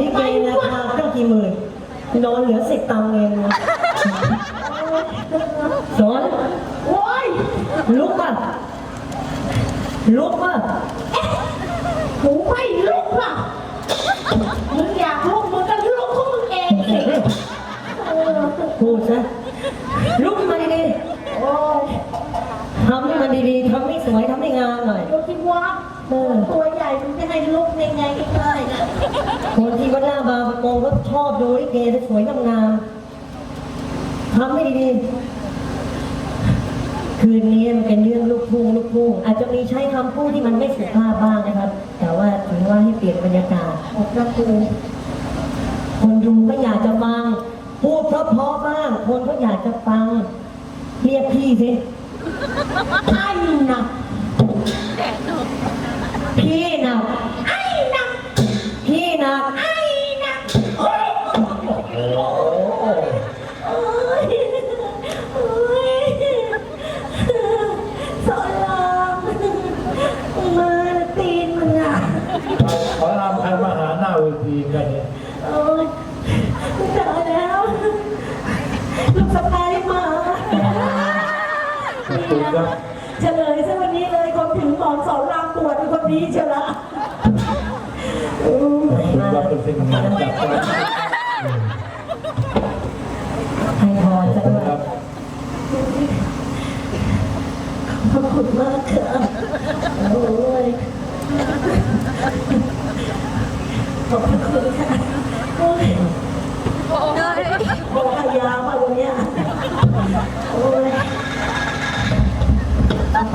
นี่เกณฑ์ราคาตั้งกี่หมื่นนอนเหลือสิบตังค์เองนะสอนโอ้ยลุกป่ะลุกป่ะหนูไม่ลุกอะมึงอยากลุกมึงก็ลุกของมึงเองสิเออพูดซะลุกขึ้นมาดีโอ้ยๆทำให้มันดีๆทำให้สวยทำให้งามหน่อยดูสิวะ เออตัวใหญ่มึงจะให้ลุกยังไงก็ได้นะคนที่วัดหน้าบางประกงก็ชอบดูลิเกสวยๆงามๆทำให้ดีๆคืนนี้มันเป็นเรื่องลูกทุ่งลูกทุ่งอาจจะมีใช้คำพูดที่มันไม่สุภาพบ้างนะครับ แต่ว่าถือว่าให้เปลี่ยนบรรยากาศหมดละกูคนดูก็อยากจะฟังพูดเพราะๆบ้าง คนก็อยากจะฟังเรียกพี่สิ เวทีกันเนี่ยโอ้ยตายแล้วลูกสะพ้ายมาขอบคุณครับเฉลยซะวันนี้เลยคนถึงหมอนสอนรามปวดคนนี้เชียวละอืมขอบคุณครับเป็นสิ่งงานจากการให้พรสักหน่อยครับขอบคุณมากค่ะโอ้ย ขอบคุณค่ะโอ้ยโอ้ยยาวมาวันเนี้ยโอ้ย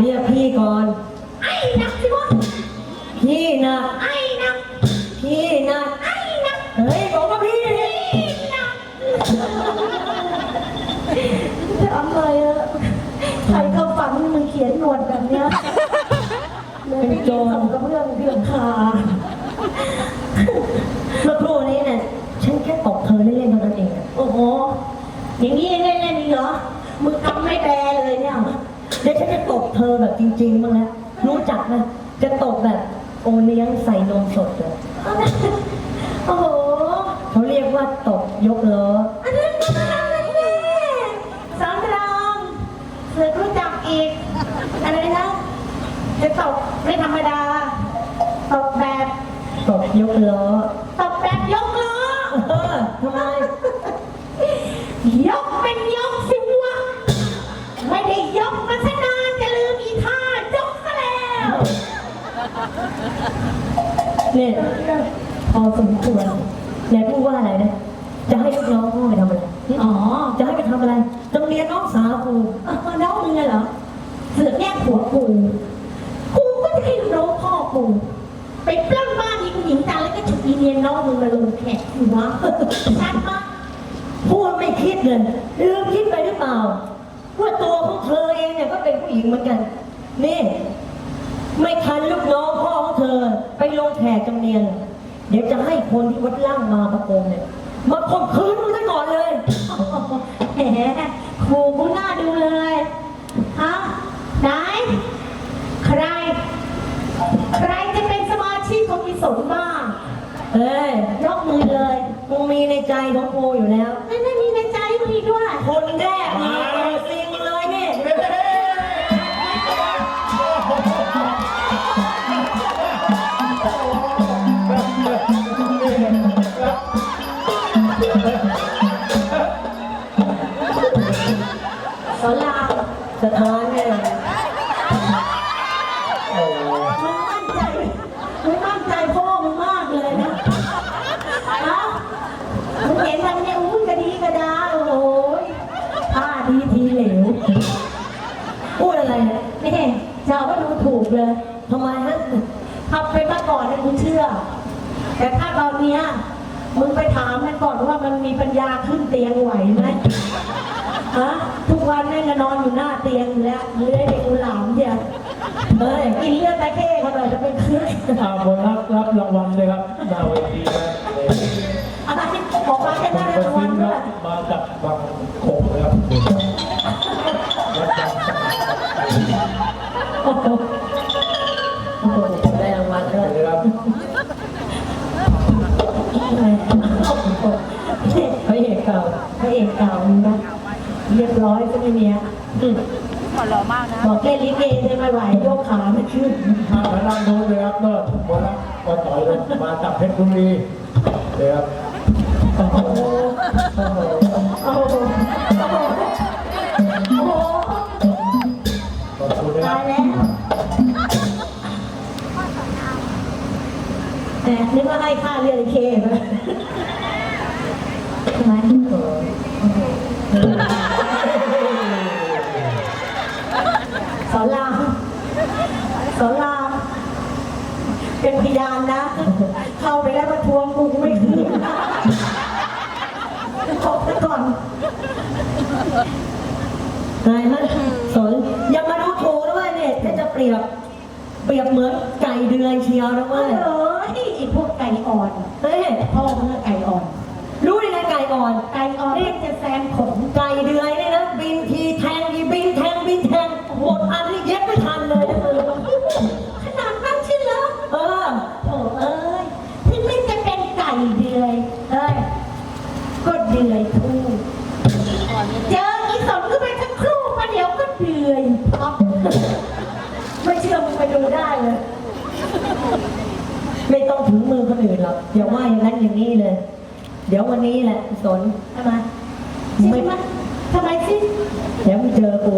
เรียกพี่ก่อน ไอ้นักสิวะพี่นะไอ้นักพี่นะไอ้นักเฮ้ยบอกว่าพี่ทำเลยอะไรอะใครก็ฝันมึงเขียนหนวดแบบเนี้ยเลยไม่กินสมกับเรื่องเรื่องคา เมื่อครู่นี้เนี่ยฉันแค่ตบเธอเล่นๆเท่านั้นเองอะ โอ้โห อย่างนี้ยังเล่นเล่นอีกเหรอ มึงทำไม่แบเลยเนี่ยเดี๋ยวฉันจะตบเธอแบบจริงๆบ้างแล้วรู้จักไหมจะตบแบบโอเลี้ยงใส่นมสดเลยโอ้โหเขาเรียกว่าตบยกล้ออันนั้นอันนี้สองรองเสือรู้จักอีก อะไรนะจะตกไม่ธรรมดาตกแบบตบยกล้อ เนี่ยพอสมควรไหนพูดว่าอะไรนะ จะให้ลูกน้องพ่อไปทำอะไร อ๋อ จะให้ไปทำอะไรโรงเรียนน้องสาวครูเออน้องมึงอะเหรอ เสือกแยกหัวกูกูก็จะให้น้องพ่อกูไปปล้นบ้านอีผู้หญิงตาแล้วก็ฉุดอีเนียนน้องมึงมาลงแขกสิวะชัดปะพูดไม่คิดเลยลืมคิดไปหรือเปล่าเป็นผู้หญิงเหมือนกันนี่ ไม่ทันลูกน้องพ่อของเธอ ไปลงแขกจำเนียน เดี๋ยวจะให้คนที่วัดล่างมาประกงเนี่ย มาข่มขืนมึงซะก่อนเลยแหมครูกูน่าดูเลยฮะไหนใคร ใครจะเป็นสมาชิกของอีสนบ้างเอ้ยยกมือเลยกูมีในใจของกูอยู่แล้ว ไม่ไม่มีในใจมึงอีกด้วย คนแรกเลย สถานเนี่ยโอ้มึงมั่นใจมึงมั่นใจพ่อมึงมากเลยนะฮะมึงเห็นมันเนี่ยอุ้ยกระดีกระดาโอ้โหท่าดีทีเหลวพูดอะไรเนี่ยนี่จะเอาว่าดูถูกเลยทำไมฮะทำไปมื่อก่อนเนี่ยกูเชื่อ แต่ถ้าตอนเนี้ยมึงไปถามมันก่อนว่ามันมีปัญญาขึ้นเตียงไหวไหม ฮะทุกวันแม่งก็นอนอยู่หน้าเตียงอยู่แล้วมึงได้เด็กกูหลามเดียวเฮ้ยกินเลือดตะเข้เขาหน่อยจะเป็นเครื่องอาบนรับรับรางวัลเลยครับหน้าเวทีนะอะไรบอกมาแค่คได้นกระรางวัซิลบด้ควรัยบมาจากบางโขงนะครับวัดบางสมัครโอ้โหโอ้โหได้รางวัลด้วยนะครับพระเอกเก่าพระเอกเก่ามึงนะ เรียบร้อยใช่ไหมเนี่ยอืมบอกแค่ลิเกใช่ไหมไหวยกขาไม่ขึ้นทางพนันโน้นเลยครับโน้นบนรับก็ต่อยเลยมาจากเพชรบุรีเลยครับโอ้โหโอ้โหโอ้โหโอ้โหโอ้โหขอบคุณนะคตารับยแล้วแต่นึกว่าให้ค่าเรียนเคไปใช่ไหมสอนรามสอนราม เป็นพยานนะ เข้าไปแล้วมาทวงกูไม่คืนนะขอบไปก่อนนายฮะสนอย่ามาดูถูกนะเว้ยเนี่ยถ้าจะเปรียบ เปรียบเหมือนไก่เดือยเชียวนะเอ้เว้ยยไอ้พวกไก่อ่อนเฮ้ยพ่อเมื่อไก่อ่อน รู้ได้ไงไก่ก่อน ไก่อ่อนนี่จะแซมขนไก่เดือย ต้องถึงมือคนอื่นหรอกอย่าว่าอย่างนั้นอย่างนี้เลย เดี๋ยววันนี้แหละสนทำไมจริงไหมทำไมสิ เดี๋ยวมึงเจอกู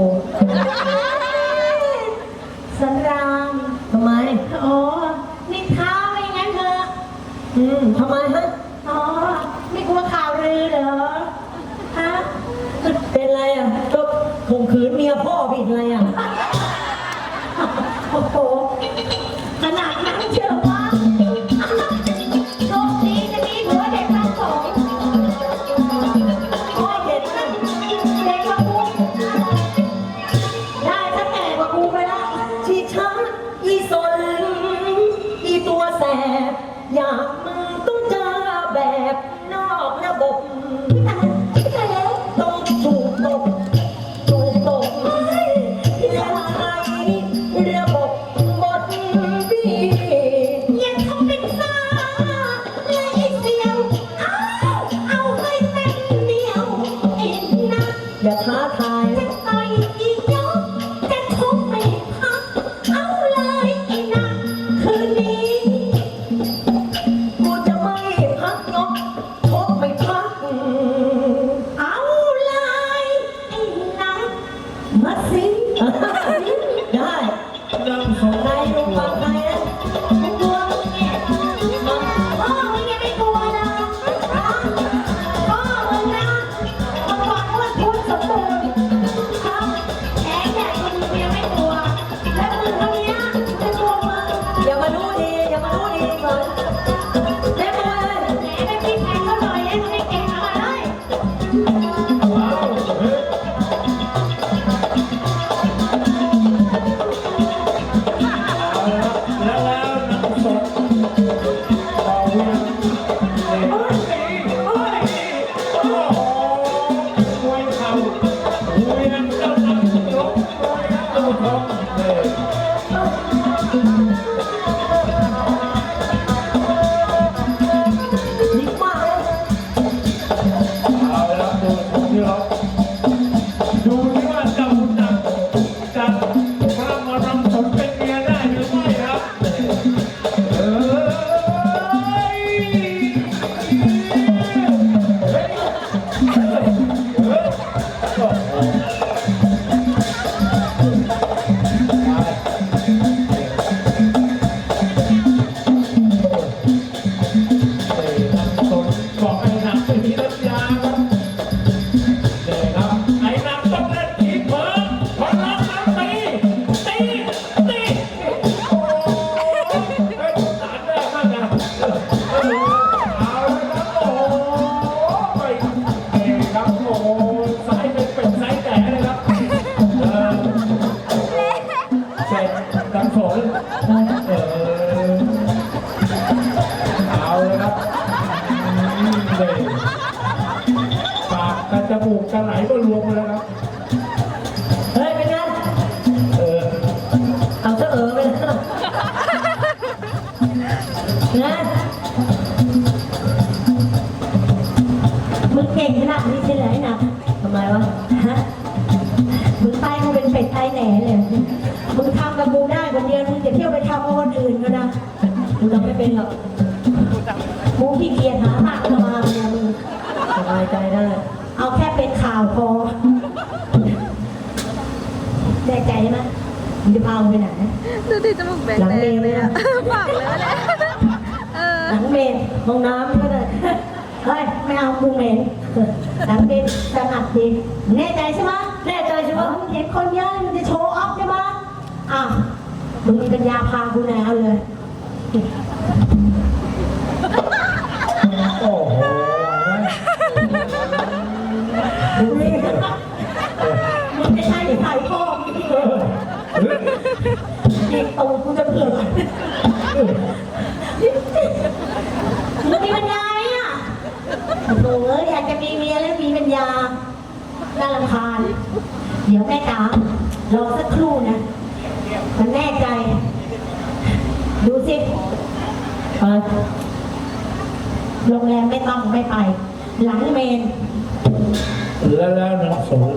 นะมึงเก่งขนาดนี้ใช่ไหมนะทำไมวะฮะมึงไปมึงเป็นเป็ดไทยแหน่เลยมึงทำกับกูได้คนเดียวมึงจะเที่ยวไปทำกับคนอื่นก็นะกูทำไม่เป็นหรอกกูขี้เกียจหาปากมาเนี่ยมึงสบายใจได้ เอาแค่เป็นข่าวพอแน่ใจไหม มึงจะพากูไปไหน ดูดิจมูกแบนหลังแดเมงนเลเลยยอะอะ ปากเลยเลยเออ หลังเมนห้องน้ำก็ได้เฮ้ยไม่เอากูเหม็นหลังเมนสงัดดีแน่ใจใช่ไหมแน่ใจใช่เอปะอมึงเห็นคนเยอะมึงจะโชว์ออฟใช่ไหมอะมึงมีปัญญาพากูแนวเลยโอ้โหมึงนี่มึงจะใช่ไข่พ่อมึงเอ มีเมียแล้วมีปัญญาน่ารำคาญ เดี๋ยวแม่ตามรอสักครู่นะ มันแน่ใจ ดูสิเปโรงแรมไม่ต้องไม่ไป หลังเมนแล้วแล้วน้องโสน